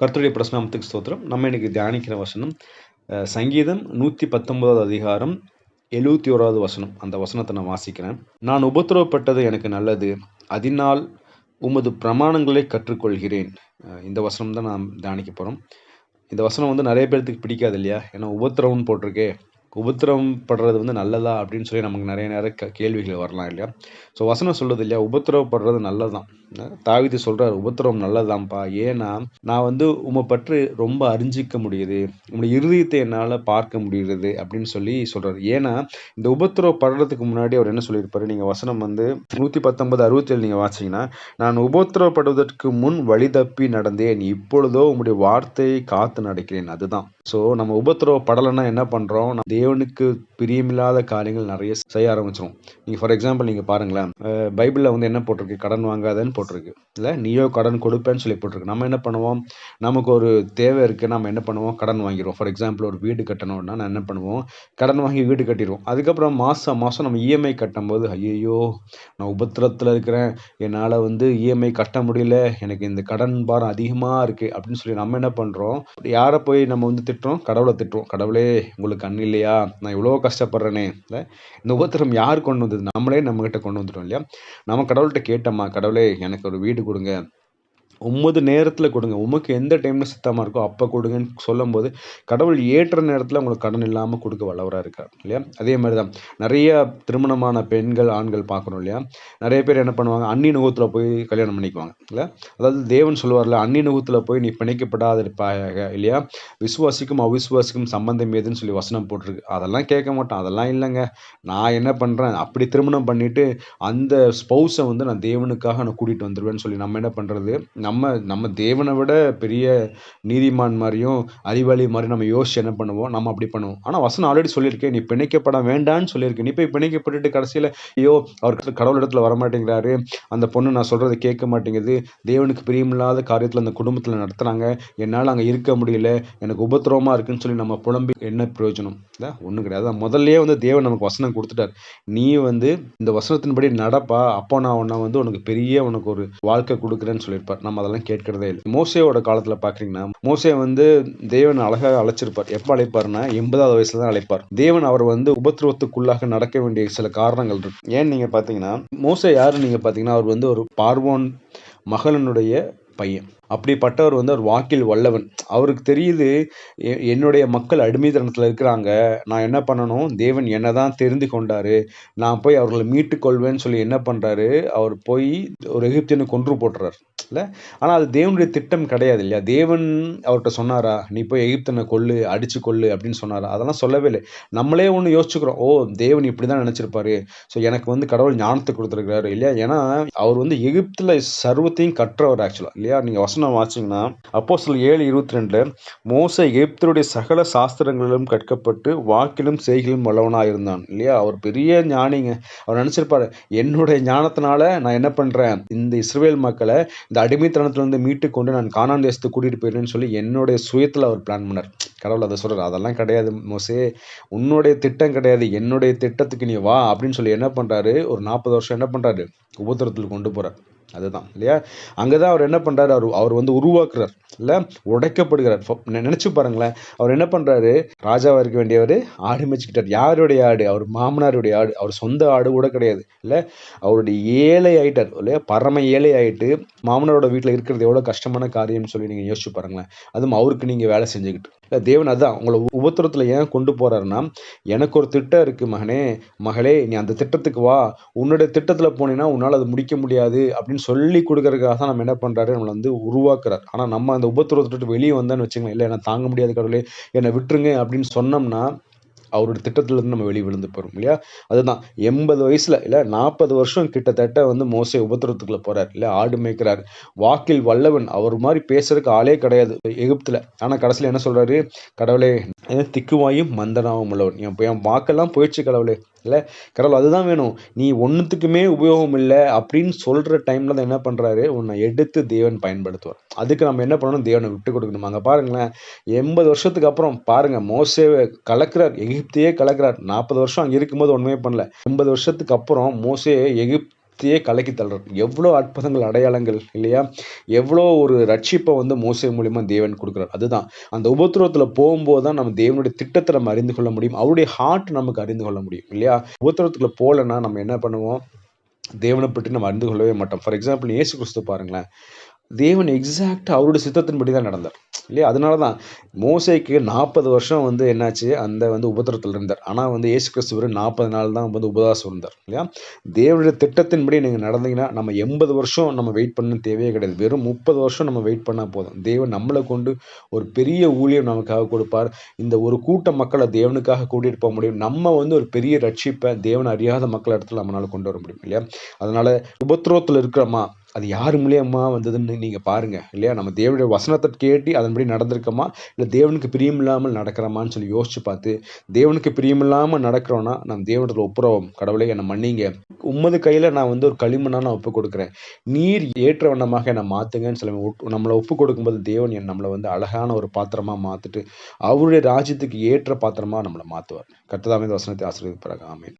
கர்த்தருடைய பிரசனாமத்துக்கு ஸ்தோத்திரம். நம்ம இன்னைக்கு தியானிக்கிற வசனம் சங்கீதம் நூற்றி பத்தொன்பதாவது அதிகாரம் எழுபத்தி ஓராவது வசனம். அந்த வசனத்தை நான் வாசிக்கிறேன். நான் உபத்திரவப்பட்டது எனக்கு நல்லது. அதனால் உமது பிரமாணங்களை கற்றுக்கொள்கிறேன். இந்த வசனம் தான் நான் தியானிக்க போகிறோம் இந்த வசனம் வந்து நிறைய பேர்த்துக்கு பிடிக்காது இல்லையா? ஏன்னா உபத்திரவம்னு போட்டிருக்கே. உபத்திரவம் படுறது வந்து நல்லதா அப்படின்னு சொல்லி நமக்கு நிறைய நேரம் க கேள்விகள் வரலாம் இல்லையா? ஸோ வசனம் சொல்லுது இல்லையா? உபத்திரவப்படுறது நல்லதான் தாவிது சொல்கிறார் உபத்திரவம் நல்லதாம்ப்பா ஏன்னா நான் வந்து உம்மை பற்றி ரொம்ப அறிஞ்சிக்க முடியுது. உங்களுடைய இருதயத்தை என்னால் பார்க்க முடியுது அப்படின்னு சொல்லி சொல்கிறார் ஏன்னா இந்த உபத்திரவப்படுறதுக்கு முன்னாடி அவர் என்ன சொல்லியிருப்பாரு? நீங்கள் வசனம் வந்து நூற்றி பத்தொன்பது அறுபத்தேழு நீங்கள் வாசிங்கன்னா நான் உபத்திரவப்படுவதற்கு முன் வழி தப்பி நடந்தேன். இப்பொழுதோ உங்களுடைய வார்த்தையை காத்து நடக்கிறேன். அதுதான். ஸோ நம்ம உபத்திரவப்படலைன்னா என்ன பண்ணுறோம் நம்ம தேவனுக்கு பிரியமில்லாத காரியங்கள் நிறைய செய்ய ஆரம்பிச்சிரும். நீங்கள் ஃபார் எக்ஸாம்பிள் நீங்கள் பாருங்களேன் பைபிளில் வந்து என்ன போட்டிருக்கு? கடன் வாங்காதன்னு போட்டிருக்கு. இல்லை நீயோ கடன் கொடுப்பேன்னு சொல்லி போட்டிருக்கு. நம்ம என்ன பண்ணுவோம்? நமக்கு ஒரு தேவை இருக்குது நம்ம என்ன பண்ணுவோம்? கடன் வாங்கிடுவோம். ஃபார் எக்ஸாம்பிள் ஒரு வீடு கட்டணும்னா நான் என்ன பண்ணுவோம்? கடன் வாங்கி வீடு கட்டிடுவோம். அதுக்கப்புறம் மாதம் மாதம் நம்ம இஎம்ஐ கட்டும்போது ஐயோ நான் உபத்திரத்தில் இருக்கிறேன். என்னால் வந்து இஎம்ஐ கட்ட முடியல. எனக்கு இந்த கடன் பாரம் அதிகமாக இருக்குது அப்படின்னு சொல்லி நம்ம என்ன பண்ணுறோம் யாரை போய் நம்ம வந்து திட்டுறோம்? கடவுளை திட்டுறோம். கடவுளே உங்களுக்கு கண் இல்லையா? நான் இவ்வளோ கஷ்டப்படுறேனே. இல்லை இந்த உபத்திரம் யார் கொண்டு வந்தது? நம்மளே நம்மகிட்ட கொண்டு வந்துட்டோம் இல்லையா? நம்ம கடவுள்கிட்ட கேட்டோமா கடவுளே எனக்கு ஒரு வீடு கொடுங்க. ஒன்பது நேரத்தில் கொடுங்க. உமக்கு எந்த டைமில் சித்தமாக இருக்கோ அப்போ கொடுங்கன்னு சொல்லும்போது கடவுள் ஏற்ற நேரத்தில் உங்களுக்கு கடன் இல்லாமல் கொடுக்க வல்லவராக இருக்கார் இல்லையா? அதே மாதிரி தான் நிறைய திருமணமான பெண்கள் ஆண்கள் பார்க்குறோம் இல்லையா? நிறைய பேர் என்ன பண்ணுவாங்க? அன்னி நுகத்தில் போய் கல்யாணம் பண்ணிக்குவாங்க இல்லை அதாவது தேவன் சொல்லுவார்ல அன்னி நுகத்தில் போய் நீ பிணைக்கப்படாத இருப்பாயாக இல்லையா? விசுவாசிக்கும் அவிசுவாசிக்கும் சம்பந்தம் ஏதுன்னு சொல்லி வசனம் போட்டிருக்கு. அதெல்லாம் கேட்க மாட்டோம். அதெல்லாம் இல்லைங்க. நான் என்ன பண்ணுறேன் அப்படி திருமணம் பண்ணிவிட்டு அந்த ஸ்பௌஸை வந்து நான் தேவனுக்காக நான் கூட்டிகிட்டு வந்துடுவேன்னு சொல்லி நம்ம என்ன பண்ணுறது நம்ம நம்ம தேவனை விட பெரிய நீதிமான் மாதிரியும் அறிவாளி மாதிரி நம்ம யோசிச்சு என்ன பண்ணுவோம்? நம்ம அப்படி பண்ணுவோம். ஆனால் வசனம் ஆல்ரெடி சொல்லியிருக்கேன் நீ பிணைக்கப்பட வேண்டான்னு சொல்லியிருக்கேன் நீ போய் பிணைக்கப்பட்டுட்டு கடைசியில் ஐயோ அவர் கடவுள் இடத்துல வரமாட்டேங்கிறாரு. அந்த பொண்ணு நான் சொல்கிறத கேட்க மாட்டேங்குது. தேவனுக்கு பிரியமில்லாத காரியத்தில் அந்த குடும்பத்தில் நடத்துகிறாங்க என்னால் அங்கே இருக்க முடியல. எனக்கு உபத்திரவமாக இருக்குன்னு சொல்லி நம்ம புலம்பி என்ன பிரயோஜனம்? இல்லை ஒன்றும் கிடையாது. அதான் முதல்லயே வந்து தேவன் நமக்கு வசனம் கொடுத்துட்டார். நீ வந்து இந்த வசனத்தின்படி நடப்பா. அப்போ நான் உன்னை வந்து உனக்கு பெரிய உனக்கு ஒரு வாழ்க்கை கொடுக்குறேன்னு சொல்லியிருப்பார். நம்ம அதெல்லாம் கேட்கறதே இல்லை. மோசையோட காலத்தில் பார்க்குறீங்கன்னா மோசே வந்து தேவன் அழகாக அழைச்சிருப்பார். எப்போ அழைப்பார்னா எண்பதாவது வயசுல தான் அழைப்பார். தேவன் அவர் வந்து உபத்திரவத்துக்குள்ளாக நடக்க வேண்டிய சில காரணங்கள் இருக்கு. ஏன்னு நீங்கள் பார்த்தீங்கன்னா மோசே யாரு நீங்கள் பார்த்தீங்கன்னா அவர் வந்து ஒரு பார்வோன் மகளனுடைய பையன். அப்படிப்பட்டவர் வந்து ஒரு வாக்கில் வல்லவன். அவருக்கு தெரியுது எ- என்னுடைய மக்கள் அடிமைத்தனத்தில் இருக்கிறாங்க. நான் என்ன பண்ணணும்? தேவன் என்ன தான் தெரிந்து கொண்டாரு. நான் போய் அவர்களை மீட்டு கொள்வேன்னு சொல்லி என்ன பண்ணுறாரு அவர் போய் ஒரு எகிப்தியனை கொன்று போட்டுறாரு. இல்லை? ஆனால் அது தேவனுடைய திட்டம் கிடையாது இல்லையா? தேவன் அவர்கிட்ட சொன்னாரா? நீ போய் எகிப்தனை கொள்ளு அடிச்சு கொள்ளு அப்படின்னு சொன்னாரா? அதெல்லாம் சொல்லவே இல்லை. நம்மளே ஒன்று யோசிச்சுக்கிறோம். ஓ தேவன் இப்படி தான் நினச்சிருப்பாரு. ஸோ எனக்கு வந்து கடவுள் ஞானத்தை கொடுத்துருக்கிறாரு இல்லையா? ஏன்னா அவர் வந்து எகிப்தில் சர்வத்தையும் கற்றவர் ஆக்சுவலாக இல்லையா? நீங்கள் வசனம் வாசிங்கன்னா அப்போ சில ஏழு இருபத்தி ரெண்டில் மோச எகிப்தருடைய சகல சாஸ்திரங்களிலும் கற்கப்பட்டு வாக்கிலும் செய்கிலும் வல்லவனாக இருந்தான் இல்லையா? அவர் பெரிய ஞானிங்க. அவர் நினச்சிருப்பாரு என்னுடைய ஞானத்தினால நான் என்ன பண்ணுறேன் இந்த இஸ்ரேல் மக்களை இந்த அடிமைத்தனத்திலேருந்து மீட்டு கொண்டு நான் காணான் தேசத்துக்கு கூட்டிகிட்டு போயிடுறேன்னு சொல்லி என்னுடைய சுயத்தில் அவர் பிளான் பண்ணார். கடவுள் அதை சொல்கிறார் அதெல்லாம் கிடையாது மோசே. உன்னுடைய திட்டம் கிடையாது. என்னுடைய திட்டத்துக்கு நீ வா. அப்படின்னு சொல்லி என்ன பண்ணுறாரு ஒரு நாற்பது வருஷம் என்ன பண்ணுறாரு உபத்திரத்தில் கொண்டு போகிறார் அதுதான் இல்லையா? அங்கே தான் அவர் என்ன பண்ணுறாரு அவர் அவர் வந்து உருவாக்குறார் இல்லை உடைக்கப்படுகிறார். நினச்சி பாருங்களேன். அவர் என்ன பண்ணுறாரு ராஜாவாக இருக்க வேண்டியவர் ஆடு மேய்ச்சிக்கிட்டார். யாருடைய ஆடு? அவர் மாமனாருடைய ஆடு. அவர் சொந்த ஆடு கூட கிடையாது இல்லை? அவருடைய ஏழை ஆகிட்டார் இல்லையா? பரம ஏழை ஆயிட்டு மாமனாரோட வீட்டில் இருக்கிறது எவ்வளோ கஷ்டமான காரியம்னு சொல்லி நீங்கள் யோசிச்சு பாருங்களேன். அதுவும் அவருக்கு நீங்கள் வேலை செஞ்சுக்கிட்டு. இல்லை தேவன் அதான் உங்களை உபத்திரத்தில் ஏன் கொண்டு போகிறாருன்னா எனக்கு ஒரு திட்டம் இருக்குது மகனே மகளே நீ அந்த திட்டத்துக்கு வா. உன்னுடைய திட்டத்தில் போனீங்கன்னா உன்னால் அது முடிக்க முடியாது அப்படின்னு சொல்லி கொடுக்கறதுக்காக தான் நம்ம என்ன பண்ணுறாரு நம்மளை வந்து உருவாக்குறார். ஆனால் நம்ம அந்த உபத்திரத்தை விட்டு வெளியே வந்தோன்னு வச்சுக்கலாம் இல்லை என்ன தாங்க முடியாது கடவுளே என்னை விட்டுருங்க அப்படின்னு சொன்னோம்னா அவரோட திட்டத்திலிருந்து நம்ம வெளியே விழுந்து போகிறோம் இல்லையா? அதுதான். எண்பது வயசில் இல்லை நாற்பது வருஷம் கிட்டத்தட்ட வந்து மோசை உபத்திரத்துக்குள்ளே போகிறார் இல்லை ஆடு மேய்க்கிறார். வாக்கில் வல்லவன் அவர் மாதிரி பேசுறதுக்கு ஆளே கிடையாது. எகிப்தில். ஆனால் கடைசியில் என்ன சொல்கிறாரு கடவுளே திக்குவாயும் மந்தனாவும் உள்ளவன். என் என் வாக்கெல்லாம் போயிடுச்சு கடவுளே. இல்லை கடவுள் அதுதான் வேணும். நீ ஒன்றுத்துக்குமே உபயோகம் இல்லை அப்படின்னு சொல்கிற டைமில் தான் என்ன பண்ணுறாரு உன்னை எடுத்து தேவன் பயன்படுத்துவார். அதுக்கு நம்ம என்ன பண்ணணும்? தேவனை விட்டு கொடுக்கணும். அங்கே பாருங்களேன் எண்பது வருஷத்துக்கு அப்புறம் பாருங்கள் மோசேவை கலக்கிறார் எகிப்தையே கலக்கிறார். நாற்பது வருஷம் அங்கே இருக்கும்போது ஒன்றுமே பண்ணல. எண்பது வருஷத்துக்கு அப்புறம் மோசே எகிப்த் உலகத்தையே கலக்கி தள்ளுறார் எவ்வளோ அற்புதங்கள் அடையாளங்கள் இல்லையா? எவ்வளோ ஒரு ரட்சிப்பை வந்து மோசை மூலிமா தேவன் கொடுக்குறார். அதுதான். அந்த உபத்திரவத்தில் போகும்போது தான் நம்ம தேவனுடைய திட்டத்தை நம்ம அறிந்து கொள்ள முடியும். அவருடைய ஹார்ட் நமக்கு அறிந்து கொள்ள முடியும் இல்லையா? உபத்திரவத்துக்குள்ள போகலன்னா நம்ம என்ன பண்ணுவோம்? தேவனை பற்றி நம்ம அறிந்து கொள்ளவே மாட்டோம். ஃபார் எக்ஸாம்பிள் இயேசு கிறிஸ்து பாருங்களேன். தேவன் எக்ஸாக்டாக அவருடைய சித்தத்தின்படி தான் நடந்தார். இல்லையா? அதனால தான் மோசைக்கு நாற்பது வருஷம் வந்து என்னாச்சு? அந்த வந்து உபத்திரத்தில் இருந்தார். ஆனால் வந்து இயேசு கிறிஸ்து வெறும் நாற்பது நாள் தான் வந்து உபதாசம் இருந்தார் இல்லையா? தேவனுடைய திட்டத்தின்படி நீங்கள் நடந்தீங்கன்னா நம்ம எண்பது வருஷம் நம்ம வெயிட் பண்ண தேவையே கிடையாது. வெறும் முப்பது வருஷம் நம்ம வெயிட் பண்ணால் போதும். தேவன் நம்மளை கொண்டு ஒரு பெரிய ஊழியம் நமக்காக கொடுப்பார். இந்த ஒரு கூட்ட மக்களை தேவனுக்காக கூட்டிகிட்டு போக முடியும். நம்ம வந்து ஒரு பெரிய ரட்சிப்பை தேவன் அறியாத மக்கள் இடத்துல நம்மளால் கொண்டு வர முடியும் இல்லையா? அதனால் உபத்திரவத்தில் இருக்கிறோமா? அது யார் மூலியமா வந்ததுன்னு நீங்கள் பாருங்கள் இல்லையா? நம்ம தேவனுடைய வசனத்தை கேட்டு அதன்படி நடந்திருக்கோமா? இல்லை தேவனுக்கு பிரியமில்லாமல் நடக்கிறோமான்னு சொல்லி யோசிச்சு பார்த்து தேவனுக்கு பிரியமில்லாமல் நடக்கிறோன்னா நம்ம தேவனத்தில் ஒப்புறவோம் கடவுளே என்னை மன்னிங்க. உம்மது கையில் நான் வந்து ஒரு களிமண்ணாக நான் ஒப்பு கொடுக்குறேன். நீர் ஏற்ற வண்ணமாக என்னை மாற்றுங்கன்னு சொல்லி ஒப்பு- நம்மளை ஒப்பு கொடுக்கும்போது தேவன் என் நம்மளை வந்து அழகான ஒரு பாத்திரமாக மாற்றிட்டு அவருடைய ராஜ்யத்துக்கு ஏற்ற பாத்திரமாக நம்மளை மாற்றுவார் கர்த்ததாமே இந்த வசனத்தை ஆசீர்வதிப்பாராக. ஆமீன்.